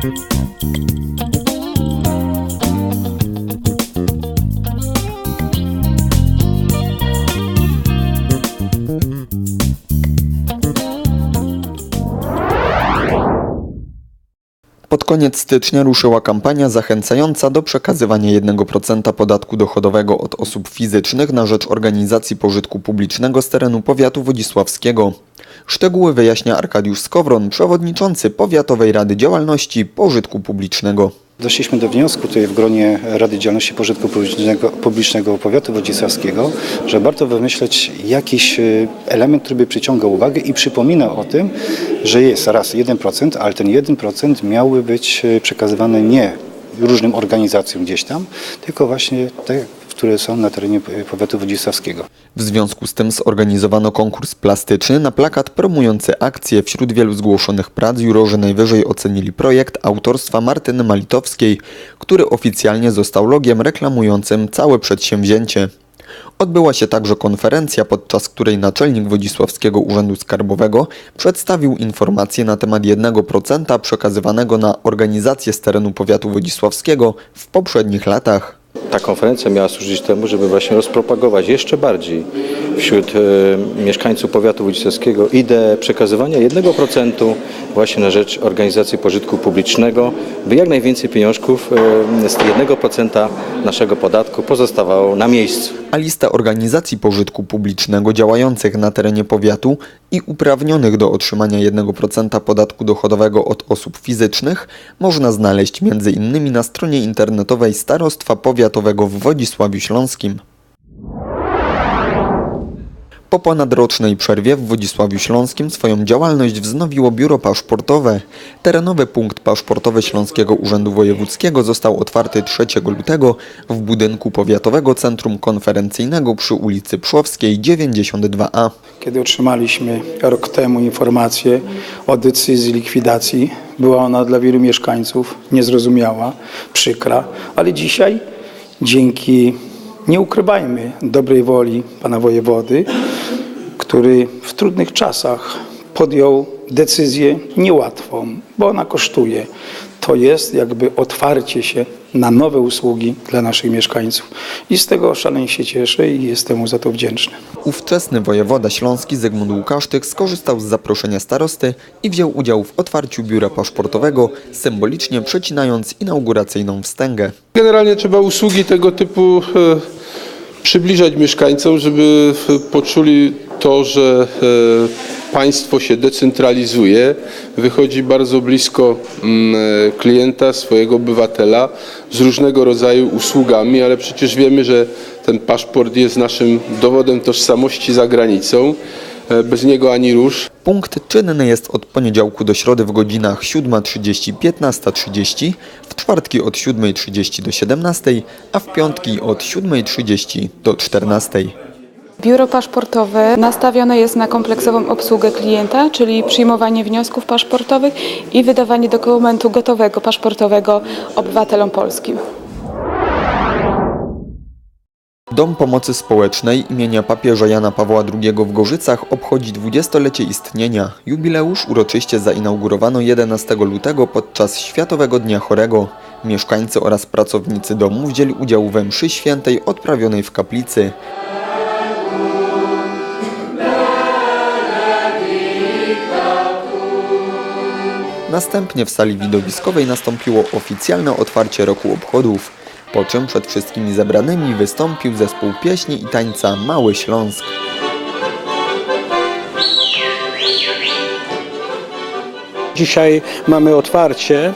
Thank you. Koniec stycznia ruszyła kampania zachęcająca do przekazywania 1% podatku dochodowego od osób fizycznych na rzecz organizacji pożytku publicznego z terenu powiatu wodzisławskiego. Szczegóły wyjaśnia Arkadiusz Skowron, przewodniczący Powiatowej Rady Działalności Pożytku Publicznego. Doszliśmy do wniosku tutaj w gronie Rady Działalności Pożytku Publicznego, Publicznego Powiatu Wodzisławskiego, że warto wymyśleć jakiś e, element, który by przyciągał uwagę i przypominał o tym, że jest raz 1%, ale ten 1% miałby być e, przekazywany nie różnym organizacjom gdzieś tam, tylko właśnie te, które są na terenie powiatu wodzisławskiego. W związku z tym zorganizowano konkurs plastyczny na plakat promujący akcję. Wśród wielu zgłoszonych prac jurorzy najwyżej ocenili projekt autorstwa Martyny Malitowskiej, który oficjalnie został logiem reklamującym całe przedsięwzięcie. Odbyła się także konferencja, podczas której naczelnik Wodzisławskiego Urzędu Skarbowego przedstawił informacje na temat 1% przekazywanego na organizacje z terenu powiatu wodzisławskiego w poprzednich latach. Ta konferencja miała służyć temu, żeby właśnie rozpropagować jeszcze bardziej wśród e, mieszkańców powiatu wodzisławskiego ideę przekazywania 1% właśnie na rzecz organizacji pożytku publicznego, by jak najwięcej pieniążków e, z tego 1% naszego podatku pozostawało na miejscu. a lista organizacji pożytku publicznego działających na terenie powiatu i uprawnionych do otrzymania 1% podatku dochodowego od osób fizycznych można znaleźć m.in. na stronie internetowej Starostwa Powiatowego w Wodzisławiu Śląskim. Po ponadrocznej przerwie w Wodzisławiu Śląskim swoją działalność wznowiło biuro paszportowe. Terenowy punkt paszportowy Śląskiego Urzędu Wojewódzkiego został otwarty 3 lutego w budynku Powiatowego Centrum Konferencyjnego przy ulicy Przłowskiej 92A. Kiedy otrzymaliśmy rok temu informację o decyzji likwidacji, była ona dla wielu mieszkańców niezrozumiała, przykra, ale dzisiaj dzięki, nie ukrywajmy, dobrej woli pana wojewody, który w trudnych czasach podjął decyzję niełatwą, bo ona kosztuje. To jest jakby otwarcie się na nowe usługi dla naszych mieszkańców. I z tego szalenie się cieszę i jestem mu za to wdzięczny. Ówczesny wojewoda śląski Zygmunt Łukaszczyk skorzystał z zaproszenia starosty i wziął udział w otwarciu biura paszportowego, symbolicznie przecinając inauguracyjną wstęgę. Generalnie trzeba usługi tego typu e, przybliżać mieszkańcom, żeby poczuli to, że e, państwo się decentralizuje, wychodzi bardzo blisko mm, e, klienta, swojego obywatela z różnego rodzaju usługami, ale przecież wiemy, że ten paszport jest naszym dowodem tożsamości za granicą. E, Bez niego ani rusz. Punkt czynny jest od poniedziałku do środy w godzinach 7.30 15.30, w czwartki od 7.30 do 17.00, a w piątki od 7.30 do 14.00. Biuro paszportowe nastawione jest na kompleksową obsługę klienta, czyli przyjmowanie wniosków paszportowych i wydawanie dokumentu gotowego paszportowego obywatelom polskim. Dom Pomocy Społecznej imienia papieża Jana Pawła II w Gorzycach obchodzi 20-lecie istnienia. Jubileusz uroczyście zainaugurowano 11 lutego podczas Światowego Dnia Chorego. Mieszkańcy oraz pracownicy domu wzięli udział we mszy świętej odprawionej w kaplicy. Następnie w sali widowiskowej nastąpiło oficjalne otwarcie roku obchodów, po czym przed wszystkimi zebranymi wystąpił zespół pieśni i tańca Mały Śląsk. Dzisiaj mamy otwarcie,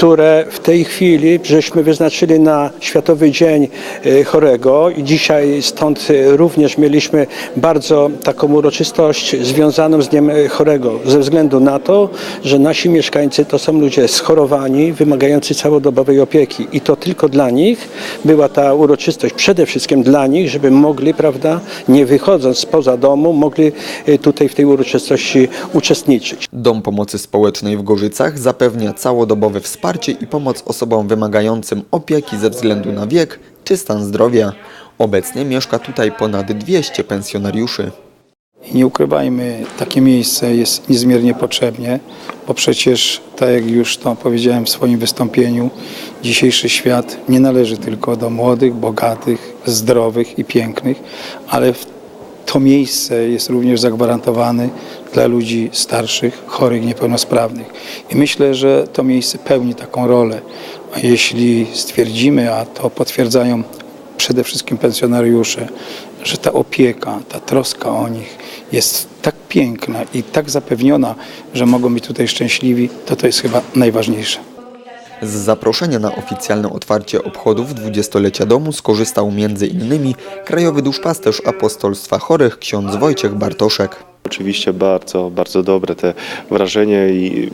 które w tej chwili żeśmy wyznaczyli na Światowy Dzień e, Chorego. I dzisiaj stąd e, również mieliśmy bardzo taką uroczystość związaną z Dniem e, Chorego, ze względu na to, że nasi mieszkańcy to są ludzie schorowani, wymagający całodobowej opieki. I to tylko dla nich była ta uroczystość, przede wszystkim dla nich, żeby mogli, prawda, nie wychodząc spoza domu, mogli tutaj w tej uroczystości uczestniczyć. Dom Pomocy Społecznej w Gorzycach zapewnia całodobowe wsparcie i pomoc osobom wymagającym opieki ze względu na wiek czy stan zdrowia. Obecnie mieszka tutaj ponad 200 pensjonariuszy. I nie ukrywajmy, takie miejsce jest niezmiernie potrzebne, bo przecież, tak jak już to powiedziałem w swoim wystąpieniu, dzisiejszy świat nie należy tylko do młodych, bogatych, zdrowych i pięknych, ale w to miejsce jest również zagwarantowane dla ludzi starszych, chorych, niepełnosprawnych. I myślę, że to miejsce pełni taką rolę. Jeśli stwierdzimy, a to potwierdzają przede wszystkim pensjonariusze, że ta opieka, ta troska o nich jest tak piękna i tak zapewniona, że mogą być tutaj szczęśliwi, to to jest chyba najważniejsze. Z zaproszenia na oficjalne otwarcie obchodów dwudziestolecia domu skorzystał m.in. krajowy duszpasterz apostolstwa chorych ksiądz Wojciech Bartoszek. Oczywiście bardzo, bardzo dobre te wrażenie i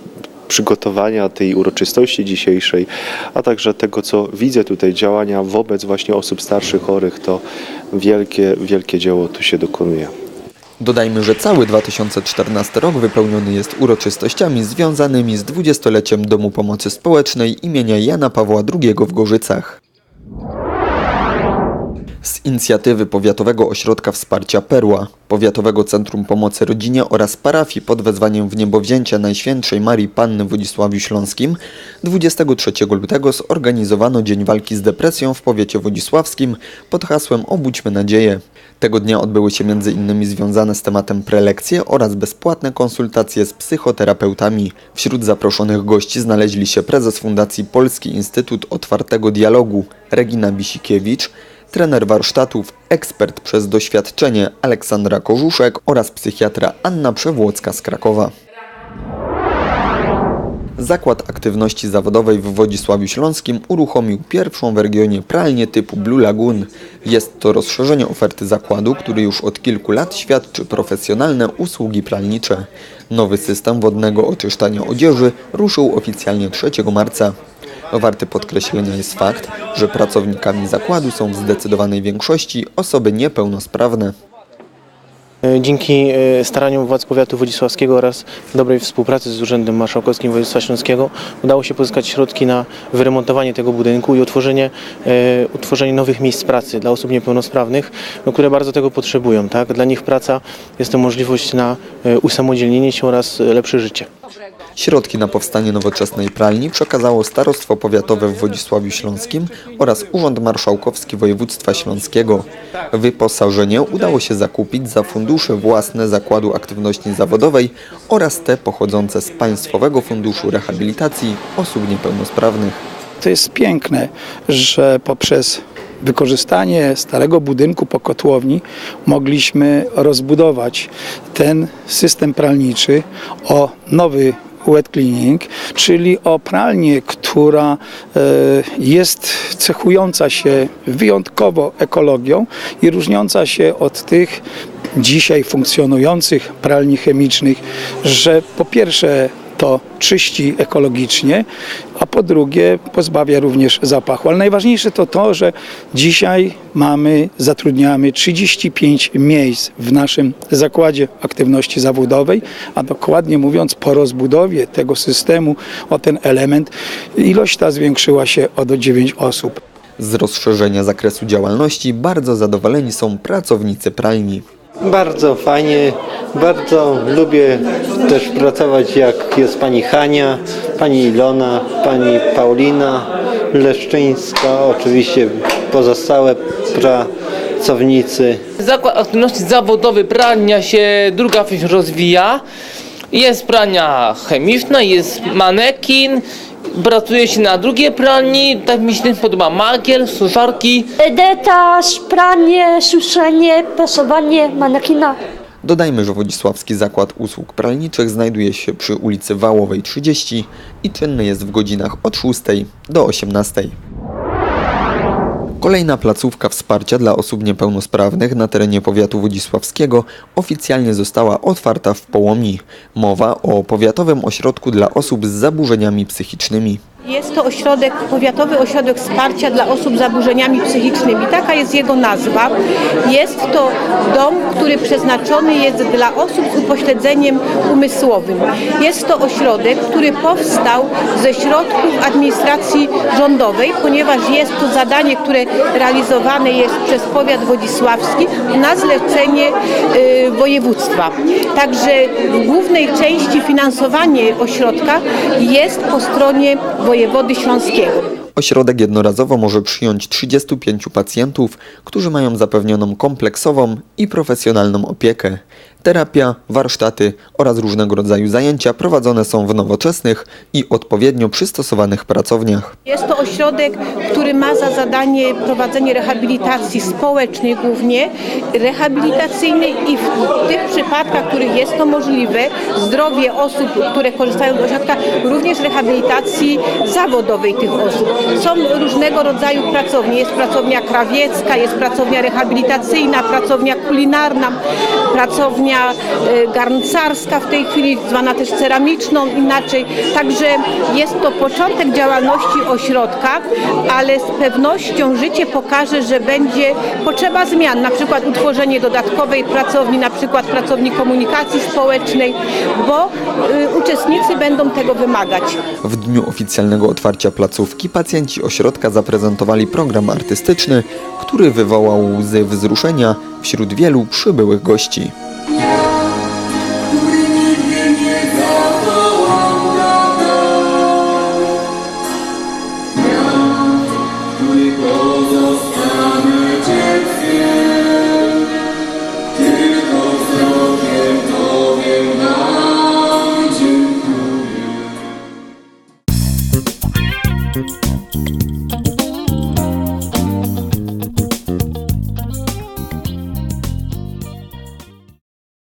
przygotowania tej uroczystości dzisiejszej, a także tego, co widzę tutaj, działania wobec właśnie osób starszych, chorych, to wielkie, wielkie dzieło tu się dokonuje. Dodajmy, że cały 2014 rok wypełniony jest uroczystościami związanymi z dwudziestoleciem Domu Pomocy Społecznej imienia Jana Pawła II w Gorzycach. Z inicjatywy Powiatowego Ośrodka Wsparcia Perła, Powiatowego Centrum Pomocy Rodzinie oraz parafii pod wezwaniem w niebowzięcia Najświętszej Marii Panny w Wodzisławiu Śląskim 23 lutego zorganizowano Dzień Walki z Depresją w powiecie wodzisławskim pod hasłem Obudźmy nadzieję. Tego dnia odbyły się m.in. związane z tematem prelekcje oraz bezpłatne konsultacje z psychoterapeutami. Wśród zaproszonych gości znaleźli się prezes Fundacji Polski Instytut Otwartego Dialogu Regina Bisikiewicz, trener warsztatów, ekspert przez doświadczenie Aleksandra Korzuszek oraz psychiatra Anna Przewłocka z Krakowa. Zakład Aktywności Zawodowej w Wodzisławiu Śląskim uruchomił pierwszą w regionie pralnię typu Blue Lagoon. Jest to rozszerzenie oferty zakładu, który już od kilku lat świadczy profesjonalne usługi pralnicze. Nowy system wodnego oczyszczania odzieży ruszył oficjalnie 3 marca. Warty podkreślenia jest fakt, że pracownikami zakładu są w zdecydowanej większości osoby niepełnosprawne. Dzięki e, staraniom władz powiatu wodzisławskiego oraz dobrej współpracy z Urzędem Marszałkowskim Województwa Śląskiego udało się pozyskać środki na wyremontowanie tego budynku i utworzenie, e, utworzenie nowych miejsc pracy dla osób niepełnosprawnych, no, które bardzo tego potrzebują. Tak? Dla nich praca jest to możliwość na e, usamodzielnienie się oraz e, lepsze życie. Środki na powstanie nowoczesnej pralni przekazało Starostwo Powiatowe w Wodzisławiu Śląskim oraz Urząd Marszałkowski Województwa Śląskiego. Wyposażenie udało się zakupić za fundusze własne Zakładu Aktywności Zawodowej oraz te pochodzące z Państwowego Funduszu Rehabilitacji Osób Niepełnosprawnych. To jest piękne, że poprzez wykorzystanie starego budynku po kotłowni mogliśmy rozbudować ten system pralniczy o nowy wet cleaning, czyli o pralnię, która e, jest cechująca się wyjątkowo ekologią i różniąca się od tych dzisiaj funkcjonujących pralni chemicznych, że po pierwsze to czyści ekologicznie, a po drugie pozbawia również zapachu. Ale najważniejsze to to, że dzisiaj mamy, zatrudniamy 35 miejsc w naszym zakładzie aktywności zawodowej, a dokładnie mówiąc po rozbudowie tego systemu o ten element ilość ta zwiększyła się o do 9 osób. Z rozszerzenia zakresu działalności bardzo zadowoleni są pracownicy pralni. Bardzo fajnie, bardzo lubię też pracować jak jest pani Hania, pani Ilona, pani Paulina Leszczyńska, oczywiście pozostałe pracownicy. Zakład Aktywności Zawodowej pralnia się druga się rozwija. Jest pralnia chemiczna, jest manekin, pracuje się na drugiej pralni, tak mi się podoba magiel, suszarki. Detaż, pranie, suszenie, prasowanie manekina. Dodajmy, że Wodzisławski Zakład Usług Pralniczych znajduje się przy ulicy Wałowej 30 i czynny jest w godzinach od 6 do 18. Kolejna placówka wsparcia dla osób niepełnosprawnych na terenie powiatu wodzisławskiego oficjalnie została otwarta w Połomi. Mowa o Powiatowym Ośrodku dla Osób z Zaburzeniami Psychicznymi. Jest to ośrodek, powiatowy ośrodek wsparcia dla osób z zaburzeniami psychicznymi. Taka jest jego nazwa. Jest to dom, który przeznaczony jest dla osób z upośledzeniem umysłowym. Jest to ośrodek, który powstał ze środków administracji rządowej, ponieważ jest to zadanie, które realizowane jest przez powiat wodzisławski na zlecenie y, województwa. Także w głównej części finansowanie ośrodka jest po stronie wojewody śląskiego. Ośrodek jednorazowo może przyjąć 35 pacjentów, którzy mają zapewnioną kompleksową i profesjonalną opiekę. Terapia, warsztaty oraz różnego rodzaju zajęcia prowadzone są w nowoczesnych i odpowiednio przystosowanych pracowniach. Jest to ośrodek, który ma za zadanie prowadzenie rehabilitacji społecznej głównie, rehabilitacyjnej i w tych przypadkach, w których jest to możliwe, zdrowie osób, które korzystają z ośrodka, również rehabilitacji zawodowej tych osób. Są różnego rodzaju pracownie. Jest pracownia krawiecka, jest pracownia rehabilitacyjna, pracownia kulinarna, pracownia e, garncarska w tej chwili, zwana też ceramiczną inaczej. Także jest to początek działalności ośrodka, ale z pewnością życie pokaże, że będzie potrzeba zmian, na przykład utworzenie dodatkowej pracowni, na przykład pracowni komunikacji społecznej, bo y, uczestnicy będą tego wymagać. W dniu oficjalnego otwarcia placówki pacjenci ośrodka zaprezentowali program artystyczny, który wywołał łzy wzruszenia wśród wielu przybyłych gości.